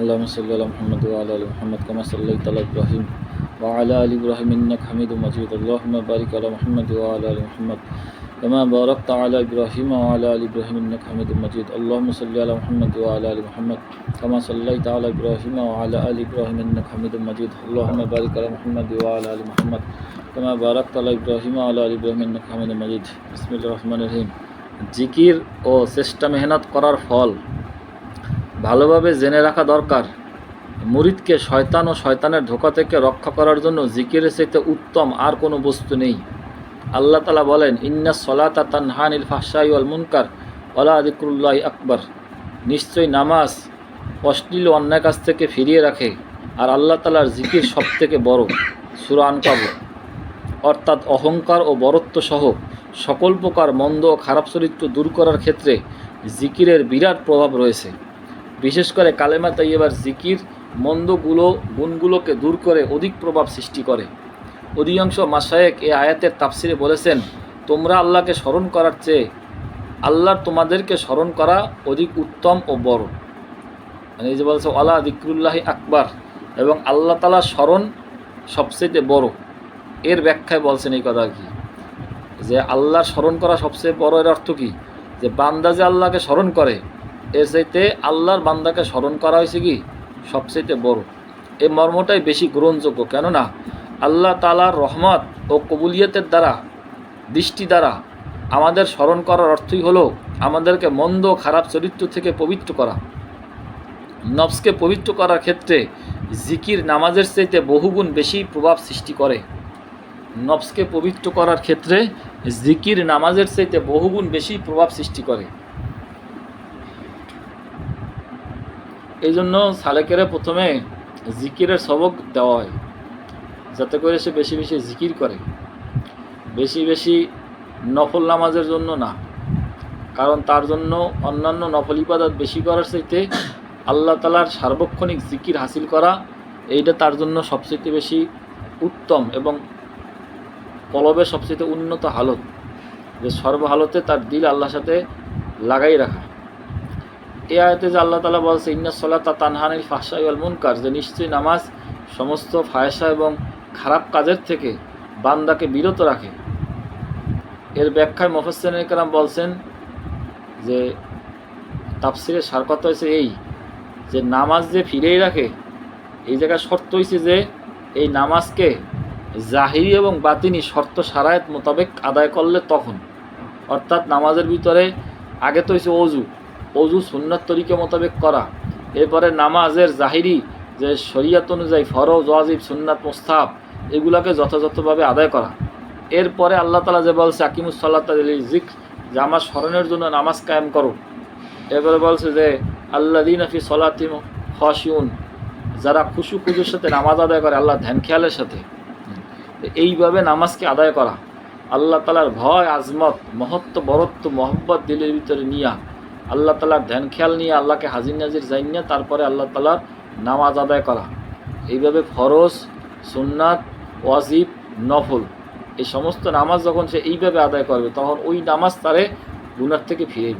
اللهم صل على محمد وعلى ال محمد كما صليت على ابراهيم وعلى ال ابراهيم انك حميد مجيد اللهم بارك على محمد وعلى ال محمد كما باركت على ابراهيم وعلى ال ابراهيم انك حميد مجيد اللهم صل على محمد وعلى ال محمد كما صليت على ابراهيم وعلى ال ابراهيم انك حميد مجيد اللهم بارك على محمد وعلى ال محمد كما باركت على ابراهيم وعلى ال ابراهيم انك حميد مجيد بسم الله الرحمن الرحيم জিকির ও চেষ্টা মেহনত করার ফল ভালোভাবে জেনে রাখা দরকার। মুরিদকে শয়তান ও শয়তানের ধোকা থেকে রক্ষা করার জন্য জিকিরের চাইতে উত্তম আর কোনো বস্তু নেই। আল্লাহ তালা বলেন, ইন্না সলাতা তানহানিল ফাহসাই ওয়াল মুনকার ওলা আদিকুল্লাহ আকবর। নিশ্চয়ই নামাজ অশ্লীল অন্যায় কাছ থেকে ফিরিয়ে রাখে, আর আল্লাহ তালার জিকির সব থেকে বড় সুরান কাবু অর্থাৎ অহংকার ও বরত্ব সহ সকল প্রকার মন্দ ও খারাপ চরিত্র দূর করার ক্ষেত্রে জিকিরের বিরাট প্রভাব রয়েছে। বিশেষ করে কালেমা তাইয়েবার জিকির মন্দগুলো, গুণগুলোকে দূর করে অধিক প্রভাব সৃষ্টি করে। অধিকাংশ মাসায়েক এ আয়াতের তাফসিরে বলেছেন, তোমরা আল্লাহকে স্মরণ করার চেয়ে আল্লাহর তোমাদেরকে স্মরণ করা অধিক উত্তম ও বড়। মানে এই যে বলছে আল্লাহ দিকরুল্লাহি আকবার। এবং আল্লাহ তালা স্মরণ সবচেয়ে বড়। এর ব্যাখ্যায় বলছেন এই কথা কি। যে আল্লাহর স্মরণ করা সবচেয়ে বড় এর অর্থ কী? যে বান্দা যে আল্লাহকে স্মরণ করে এর চাইতে আল্লাহর বান্দাকে স্মরণ করা হয়েছে কি? সবচেয়ে বড়। এই মর্মটাই বেশি গ্রহণযোগ্য। কেননা আল্লাহ তালার রহমত ও কবুলিয়তের দ্বারা, দৃষ্টি দ্বারা আমাদের স্মরণ করার অর্থই হলো আমাদেরকে মন্দ খারাপ চরিত্র থেকে পবিত্র করা। নফসকে পবিত্র করার ক্ষেত্রে জিকির নামাজের চাইতে বহুগুণ বেশি প্রভাব সৃষ্টি করে। নফসকে পবিত্র করার ক্ষেত্রে জিকির নামাজের চাইতে বহুগুণ বেশি প্রভাব সৃষ্টি করে। এই জন্য সালেকেরে প্রথমে জিকিরের সবক দেওয়া হয়, যাতে করে সে বেশি বেশি জিকির করে। বেশি বেশি নফল নামাজের জন্য না, কারণ তার জন্য অন্যান্য নফল ইবাদত বেশি করার চাইতে আল্লাহ তালার সার্বক্ষণিক জিকির হাসিল করা, এইটা তার জন্য সবচেয়ে বেশি উত্তম এবং কলবের সবচেয়ে উন্নত হালত। যে সর্বহালতে তার দিল আল্লাহর সাথে লাগাই রাখা। এ আয়তে যে আল্লাহ তালা বলছে, ইন্না সলাতা তানহানিল ফাহসাই আল মুনকার যে নিশ্চয়ই নামাজ সমস্ত ফায়সা এবং খারাপ কাজের থেকে বান্দাকে বিরত রাখে। এর ব্যাখ্যায় মোফাসেন কালাম বলছেন যে তাফসিরের সার কথা হয়েছে এই, যে নামাজ যে ফিরেই রাখে, এই জায়গায় শর্ত হয়েছে যে, এই নামাজকে জাহিরি এবং বাতিনি শর্ত সারায়ত মোতাবেক আদায় করলে তখন, অর্থাৎ নামাজের ভিতরে আগে তো হয়েছে অজু অজু সুন্নত তরিকা মোতাবেক করা। এরপরে নামাজের জাহিরি, যে শরিয়াত অনুযায়ী ফরজ, ওয়াজিব, সুন্নাত মোস্তাব এগুলাকে যথাযথভাবে আদায় করা। এরপরে আল্লাহ তালা যে বলছে আকিমুসাল্লা আকিমুসাল্লাহ জিক যে আমার স্মরণের জন্য নামাজ কায়েম করো। এরপরে বলছে যে আল্লাহ দিন আফি সলাতিম হসিউন যারা খুশু খুজুর সাথে নামাজ আদায় করে আল্লাহ ধ্যান খেয়ালের সাথে। এইভাবে নামাজকে আদায় করা। আল্লাহ তালার ভয়, আজমত, মহত্ব, বরত্ব, মহব্বত, দিলের ভিতরে নিয়া। আল্লাহ তালার ধ্যান খেয়াল নিয়ে আল্লাহকে হাজির নাজির যাই নিয়ে তারপরে আল্লাহ তালার নামাজ আদায় করা। এইভাবে ফরজ, সুন্নাত, ওয়াজিব, নফল, এই সমস্ত নামাজ যখন সে এইভাবে আদায় করবে, তখন ওই নামাজ তারে গুনার থেকে ফিরে